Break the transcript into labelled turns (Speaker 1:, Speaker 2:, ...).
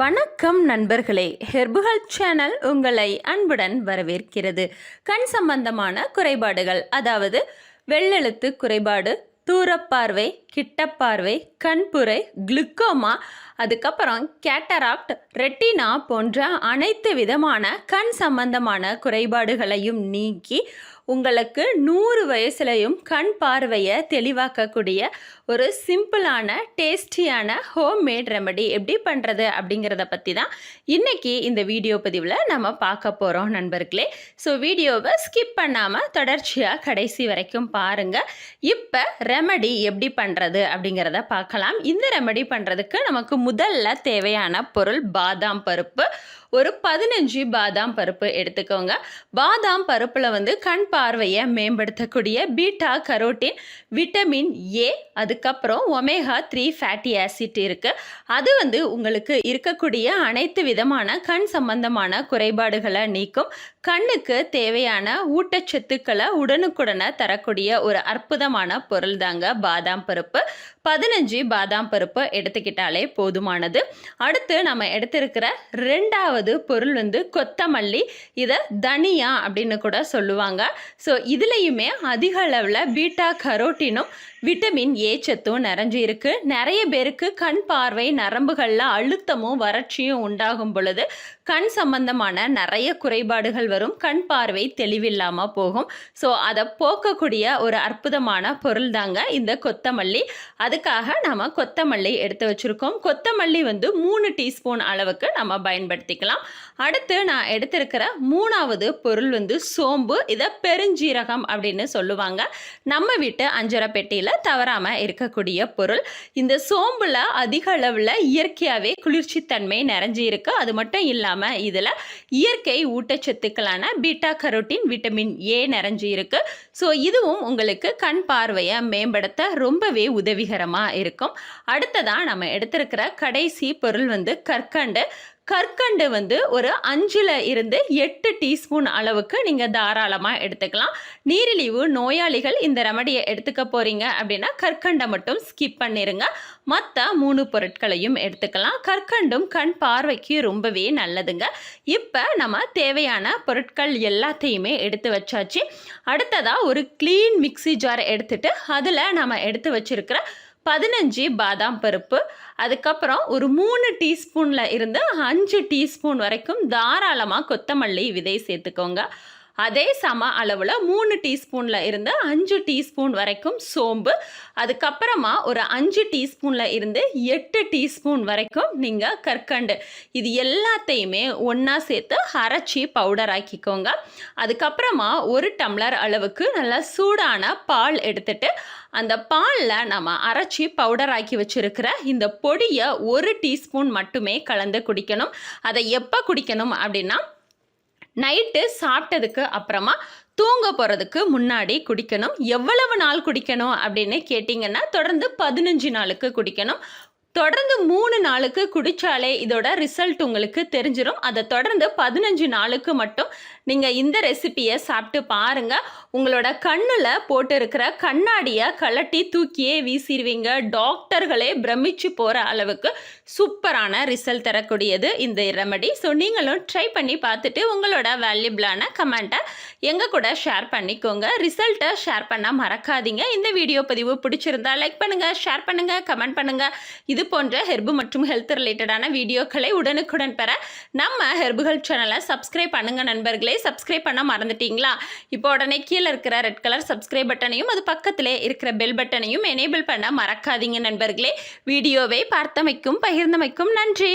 Speaker 1: வணக்கம் நண்பர்களே. ஹெர்புகள் சேனல் உங்களை அன்புடன் வரவேற்கிறது. கண் சம்பந்தமான குறைபாடுகள் அதாவது வெள்ளெழுத்து குறைபாடு தூரப்பார்வை கிட்டப்பார்வை கண்புரை குளுக்கோமா அதுக்கப்புறம் கேட்டராக்ட் ரெட்டினா போன்ற அனைத்து விதமான கண் சம்பந்தமான குறைபாடுகளையும் நீக்கி உங்களுக்கு நூறு வயசுலையும் கண் பார்வையை தெளிவாக்கக்கூடிய ஒரு சிம்பிளான டேஸ்டியான ஹோம்மேட் ரெமடி எப்படி பண்ணுறது அப்படிங்கிறத பற்றி தான் இன்றைக்கி இந்த வீடியோ பதிவில் நம்ம பார்க்க போகிறோம் நண்பர்களே. ஸோ வீடியோவை ஸ்கிப் பண்ணாமல் தொடர்ச்சியாக கடைசி வரைக்கும் பாருங்கள் இப்போ ரெமடி எப்படி பண்ணுறது அப்படிங்கிறத பார்க்கலாம். இந்த ரெமடி பண்ணுறதுக்கு நமக்கு முதல்ல தேவையான பொருள் பாதாம் பருப்பு ஒரு பதினஞ்சு பாதாம் பருப்பு எடுத்துக்கோங்க. பாதாம் பருப்பில் வந்து கண் பார்வையை மேம்படுத்தக்கூடிய பீட்டா கரோட்டின் விட்டமின் ஏ அதுக்கப்புறம் ஒமேகா த்ரீ ஃபேட்டி ஆசிட் இருக்குது அது வந்து உங்களுக்கு இருக்கக்கூடிய அனைத்து விதமான கண் சம்பந்தமான குறைபாடுகளை நீக்கும். கண்ணுக்கு தேவையான ஊட்டச்சத்துக்களை உடனுக்குடனே தரக்கூடிய ஒரு அற்புதமான பொருள் தாங்க பாதாம் பருப்பு. பதினஞ்சு பாதாம் பருப்பு எடுத்துக்கிட்டாலே போதுமானது. அடுத்து நம்ம எடுத்திருக்கிற ரெண்டாவது பொருள் வந்து கொத்தமல்லி. இதை தனியா அப்படின்னு கூட சொல்லுவாங்க. ஸோ இதுலேயுமே அதிக அளவில் பீட்டா கரோட்டினும் விட்டமின் ஏ சத்தும் நிறைஞ்சு இருக்கு. நிறைய பேருக்கு கண் பார்வை நரம்புகளில் அழுத்தமும் வறட்சியும் உண்டாகும் பொழுது கண் சம்பந்தமான நிறைய குறைபாடுகள் வரும். கண் பார்வை தெளிவில்லாமல் போகும். ஸோ அதை போக்கக்கூடிய ஒரு அற்புதமான பொருள் தாங்க இந்த கொத்தமல்லி. அதுக்காக நம்ம கொத்தமல்லி எடுத்து வச்சுருக்கோம். கொத்தமல்லி வந்து மூணு டீஸ்பூன் அளவுக்கு நம்ம பயன்படுத்திக்கலாம். அடுத்து நான் எடுத்திருக்கிற மூணாவது பொருள் வந்து சோம்பு. இதை பெருஞ்சீரகம் அப்படின்னு சொல்லுவாங்க. நம்ம வீட்டு அஞ்சரை பெட்டியில் தவறாமல் இருக்கக்கூடிய பொருள். இந்த சோம்பில் அதிக அளவில் இயற்கையாகவே குளிர்ச்சித்தன்மை நிறைஞ்சி இருக்கு. அது மட்டும் இல்லாமல் இதில் இயற்கை ஊட்டச்சத்துக்களான பீட்டா கரோட்டின் விட்டமின் ஏ நிறைஞ்சி இருக்கு. ஸோ இதுவும் உங்களுக்கு கண் பார்வையை மேம்படுத்த ரொம்பவே உதவிகரமாக இருக்கும். அடுத்ததாக நம்ம எடுத்திருக்கிற கடைசி பொருள் வந்து கற்கண்டு. கற்கண்டு வந்து ஒரு அஞ்சில் இருந்து எட்டு டீஸ்பூன் அளவுக்கு நீங்கள் தாராளமாக எடுத்துக்கலாம். நீரிழிவு நோயாளிகள் இந்த ரெமடியை எடுத்துக்க போகிறீங்க அப்படின்னா கற்கண்டை மட்டும் ஸ்கிப் பண்ணிடுங்க மற்ற மூணு பொருட்களையும் எடுத்துக்கலாம். கற்கண்டும் கண் பார்வைக்கு ரொம்பவே நல்லதுங்க. இப்போ நம்ம தேவையான பொருட்கள் எல்லாத்தையுமே எடுத்து வச்சாச்சு. அடுத்ததாக ஒரு க்ளீன் மிக்ஸி ஜார் எடுத்துட்டு அதில் நம்ம எடுத்து வச்சுருக்கிற பதினஞ்சு பாதாம் பருப்பு அதுக்கப்புறம் ஒரு மூணு டீஸ்பூனில் இருந்து அஞ்சு டீஸ்பூன் வரைக்கும் தாராளமாக கொத்தமல்லி விதை சேர்த்துக்கோங்க. அதே சம அளவில் மூணு டீஸ்பூனில் இருந்து அஞ்சு டீஸ்பூன் வரைக்கும் சோம்பு அதுக்கப்புறமா ஒரு அஞ்சு டீஸ்பூனில் இருந்து எட்டு டீஸ்பூன் வரைக்கும் நீங்கள் கற்கண்டு. இது எல்லாத்தையுமே ஒன்றா சேர்த்து அரைச்சி பவுடர் ஆக்கிக்கோங்க. அதுக்கப்புறமா ஒரு டம்ளர் அளவுக்கு நல்லா சூடான பால் எடுத்துட்டு அந்த பாலில் நம்ம அரைச்சி பவுடர் ஆக்கி வச்சுருக்கிற இந்த பொடியை ஒரு டீஸ்பூன் மட்டுமே கலந்து குடிக்கணும். அதை எப்போ குடிக்கணும் அப்படின்னா நைட்டு சாப்பிட்டதுக்கு அப்புறமா தூங்க போகிறதுக்கு முன்னாடி குடிக்கணும். எவ்வளவு நாள் குடிக்கணும் அப்படின்னு கேட்டிங்கன்னா தொடர்ந்து பதினஞ்சு நாளுக்கு குடிக்கணும். தொடர்ந்து மூணு நாளுக்கு குடித்தாலே இதோட ரிசல்ட் உங்களுக்கு தெரிஞ்சிடும் அதை தொடர்ந்து பதினஞ்சு நாளுக்கு மட்டும் நீங்கள் இந்த ரெசிப்பியை சாப்பிட்டு பாருங்கள் உங்களோட கண்ணில் போட்டு இருக்கிற கண்ணாடியை கலட்டி தூக்கியே வீசிடுவீங்க டாக்டர்களே பிரமிச்சு போகிற அளவுக்கு சூப்பரான ரிசல்ட் தரக்கூடியது இந்த ரெமடி ஸோ நீங்களும் ட்ரை பண்ணி பார்த்துட்டு உங்களோட வேல்யூபிளான கமெண்ட்டை எங்கள் கூட ஷேர் பண்ணிக்கோங்க. ரிசல்ட்டை ஷேர் பண்ணால் மறக்காதீங்க. இந்த வீடியோ பதிவு பிடிச்சிருந்தா லைக் பண்ணுங்கள் ஷேர் பண்ணுங்கள் கமெண்ட் பண்ணுங்கள் இது போன்ற ஹெர்பு மற்றும் ஹெல்த் ரிலேட்டடான வீடியோக்களை உடனுக்குடன் பெற நம்ம ஹெர்புகள் சேனலை சப்ஸ்கிரைப் பண்ணுங்கள் நண்பர்களே. சப்ஸ்கிரைப் பண்ண மறந்துட்டீங்களா? இப்போ உடனே கீழே இருக்கிற ரெட் கலர் சப்ஸ்கிரைப் பட்டனையும் அது பக்கத்திலே இருக்கிற பெல் பட்டனையும் எனேபிள் பண்ண மறக்காதீங்க நண்பர்களே. வீடியோவை பார்த்தமைக்கும் பகிர்ந்தமைக்கும் நன்றி.